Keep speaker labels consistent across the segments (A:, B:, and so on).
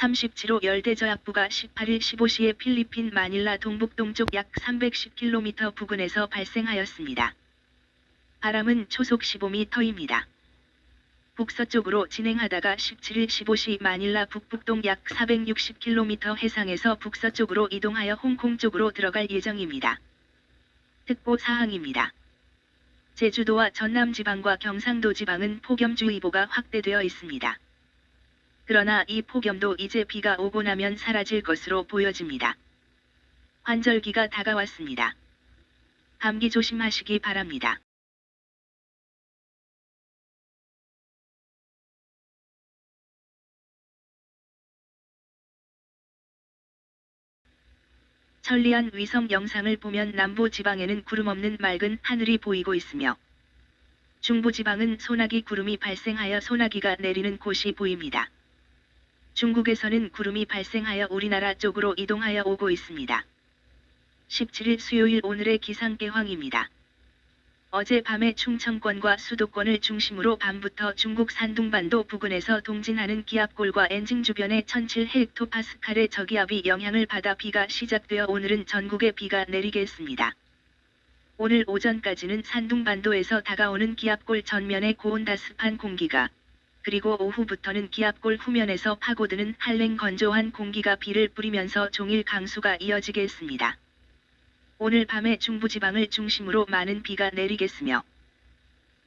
A: 37호 열대저압부가 18일 15시에 필리핀 마닐라 동북동쪽 약 310km 부근에서 발생하였습니다. 바람은 초속 15m입니다. 북서쪽으로 진행하다가 17일 15시 마닐라 북북동 약 460km 해상에서 북서쪽으로 이동하여 홍콩 쪽으로 들어갈 예정입니다. 특보 사항입니다. 제주도와 전남 지방과 경상도 지방은 폭염주의보가 확대되어 있습니다. 그러나 이 폭염도 이제 비가 오고 나면 사라질 것으로 보여집니다. 환절기가 다가왔습니다. 감기 조심하시기 바랍니다. 천리안 위성 영상을 보면 남부 지방에는 구름 없는 맑은 하늘이 보이고 있으며 중부 지방은 소나기 구름이 발생하여 소나기가 내리는 곳이 보입니다. 중국에서는 구름이 발생하여 우리나라 쪽으로 이동하여 오고 있습니다. 17일 수요일 오늘의 기상개황입니다. 어젯밤에 충청권과 수도권을 중심으로 밤부터 중국 산둥반도 부근에서 동진하는 기압골과 엔징 주변의 1007헥토파스칼의 저기압이 영향을 받아 비가 시작되어 오늘은 전국에 비가 내리겠습니다. 오늘 오전까지는 산둥반도에서 다가오는 기압골 전면의 고온다습한 공기가 그리고 오후부터는 기압골 후면에서 파고드는 한랭 건조한 공기가 비를 뿌리면서 종일 강수가 이어지겠습니다. 오늘 밤에 중부지방을 중심으로 많은 비가 내리겠으며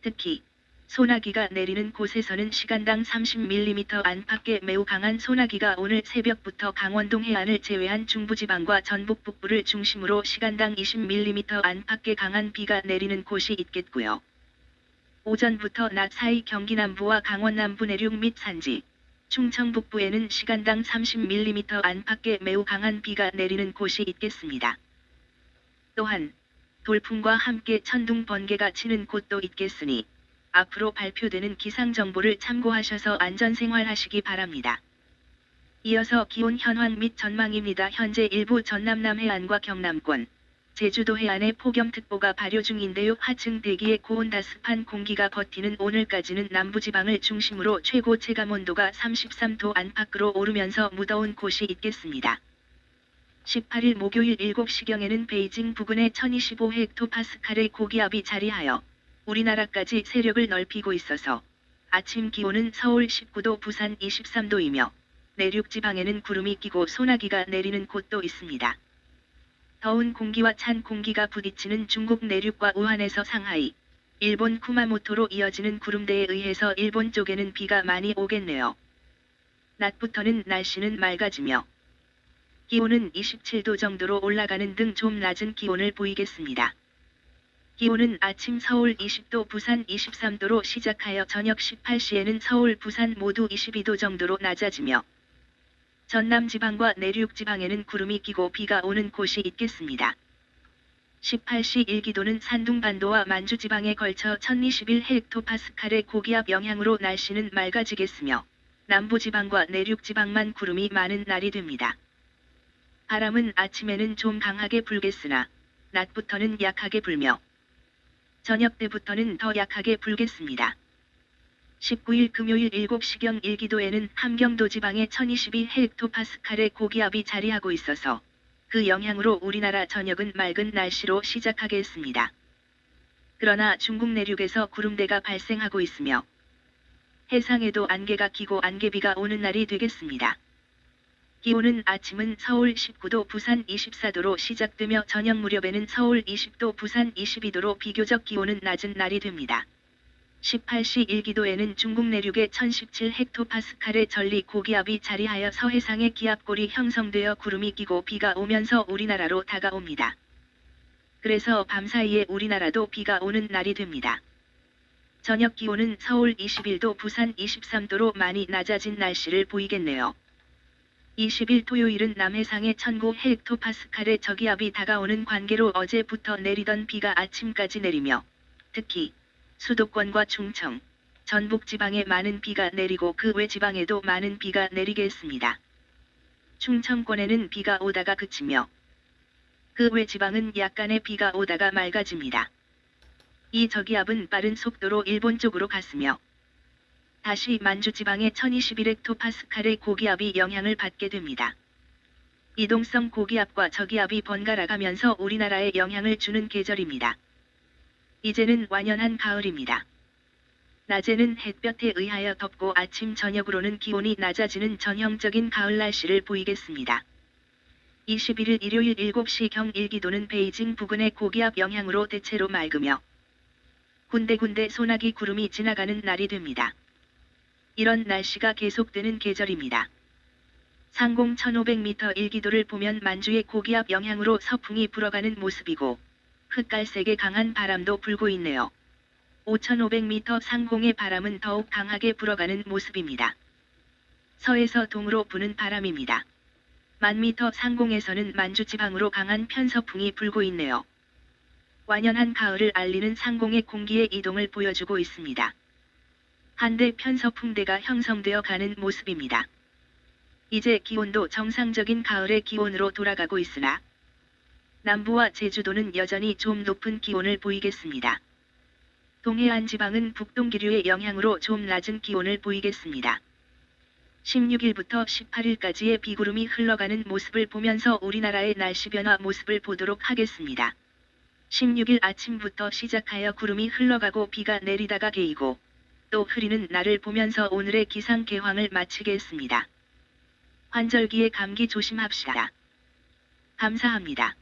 A: 특히 소나기가 내리는 곳에서는 시간당 30mm 안팎의 매우 강한 소나기가 오늘 새벽부터 강원동 해안을 제외한 중부지방과 전북 북부를 중심으로 시간당 20mm 안팎의 강한 비가 내리는 곳이 있겠고요. 오전부터 낮 사이 경기 남부와 강원 남부 내륙 및 산지, 충청 북부에는 시간당 30mm 안팎의 매우 강한 비가 내리는 곳이 있겠습니다. 또한 돌풍과 함께 천둥 번개가 치는 곳도 있겠으니 앞으로 발표되는 기상 정보를 참고하셔서 안전 생활하시기 바랍니다. 이어서 기온 현황 및 전망입니다. 현재 일부 전남 남해안과 경남권, 제주도 해안에 폭염특보가 발효 중인데요. 하층 대기의 고온다습한 공기가 버티는 오늘까지는 남부지방을 중심으로 최고 체감온도가 33도 안팎으로 오르면서 무더운 곳이 있겠습니다. 18일 목요일 7시경에는 베이징 부근에 1025헥토파스칼의 고기압이 자리하여 우리나라까지 세력을 넓히고 있어서 아침 기온은 서울 19도 부산 23도이며 내륙 지방에는 구름이 끼고 소나기가 내리는 곳도 있습니다. 더운 공기와 찬 공기가 부딪히는 중국 내륙과 우한에서 상하이, 일본 쿠마모토로 이어지는 구름대에 의해서 일본 쪽에는 비가 많이 오겠네요. 낮부터는 날씨는 맑아지며 기온은 27도 정도로 올라가는 등 좀 낮은 기온을 보이겠습니다. 기온은 아침 서울 20도 부산 23도로 시작하여 저녁 18시에는 서울 부산 모두 22도 정도로 낮아지며 전남 지방과 내륙 지방에는 구름이 끼고 비가 오는 곳이 있겠습니다. 18시 일기도는 산둥반도와 만주 지방에 걸쳐 1021헥토파스칼의 고기압 영향으로 날씨는 맑아지겠으며 남부 지방과 내륙 지방만 구름이 많은 날이 됩니다. 바람은 아침에는 좀 강하게 불겠으나 낮부터는 약하게 불며 저녁 때부터는 더 약하게 불겠습니다. 19일 금요일 7시경 일기도에는 함경도 지방에 1022헥토파스칼의 고기압이 자리하고 있어서 그 영향으로 우리나라 저녁은 맑은 날씨로 시작하겠습니다. 그러나 중국 내륙에서 구름대가 발생하고 있으며 해상에도 안개가 끼고 안개비가 오는 날이 되겠습니다. 기온은 아침은 서울 19도 부산 24도로 시작되며 저녁 무렵에는 서울 20도 부산 22도로 비교적 기온은 낮은 날이 됩니다. 18시 일기도에는 중국 내륙의 1017헥토파스칼의 전리 고기압이 자리하여 서해상의 기압골이 형성되어 구름이 끼고 비가 오면서 우리나라로 다가옵니다. 그래서 밤사이에 우리나라도 비가 오는 날이 됩니다. 저녁 기온은 서울 21도 부산 23도로 많이 낮아진 날씨를 보이겠네요. 20일 토요일은 남해상의 1009 헥토파스칼의 저기압이 다가오는 관계로 어제부터 내리던 비가 아침까지 내리며 특히 수도권과 충청, 전북 지방에 많은 비가 내리고 그 외 지방에도 많은 비가 내리겠습니다. 충청권에는 비가 오다가 그치며 그 외 지방은 약간의 비가 오다가 맑아집니다. 이 저기압은 빠른 속도로 일본 쪽으로 갔으며 다시 만주 지방의 1021헥토파스칼의 고기압이 영향을 받게 됩니다. 이동성 고기압과 저기압이 번갈아 가면서 우리나라에 영향을 주는 계절입니다. 이제는 완연한 가을입니다. 낮에는 햇볕에 의하여 덥고 아침 저녁으로는 기온이 낮아지는 전형적인 가을 날씨를 보이겠습니다. 21일 일요일 7시경 일기도는 베이징 부근의 고기압 영향으로 대체로 맑으며 군데군데 소나기 구름이 지나가는 날이 됩니다. 이런 날씨가 계속되는 계절입니다. 상공 1500m 일기도를 보면 만주의 고기압 영향으로 서풍이 불어가는 모습이고 흑갈색의 강한 바람도 불고 있네요. 5500m 상공의 바람은 더욱 강하게 불어가는 모습입니다. 서에서 동으로 부는 바람입니다. 만 미터 상공에서는 만주 지방으로 강한 편서풍이 불고 있네요. 완연한 가을을 알리는 상공의 공기의 이동을 보여주고 있습니다. 한대 편서풍대가 형성되어 가는 모습입니다. 이제 기온도 정상적인 가을의 기온으로 돌아가고 있으나 남부와 제주도는 여전히 좀 높은 기온을 보이겠습니다. 동해안 지방은 북동기류의 영향으로 좀 낮은 기온을 보이겠습니다. 16일부터 18일까지의 비구름이 흘러가는 모습을 보면서 우리나라의 날씨 변화 모습을 보도록 하겠습니다. 16일 아침부터 시작하여 구름이 흘러가고 비가 내리다가 개이고 또 흐리는 날을 보면서 오늘의 기상 개황을 마치겠습니다. 환절기에 감기 조심합시다. 감사합니다.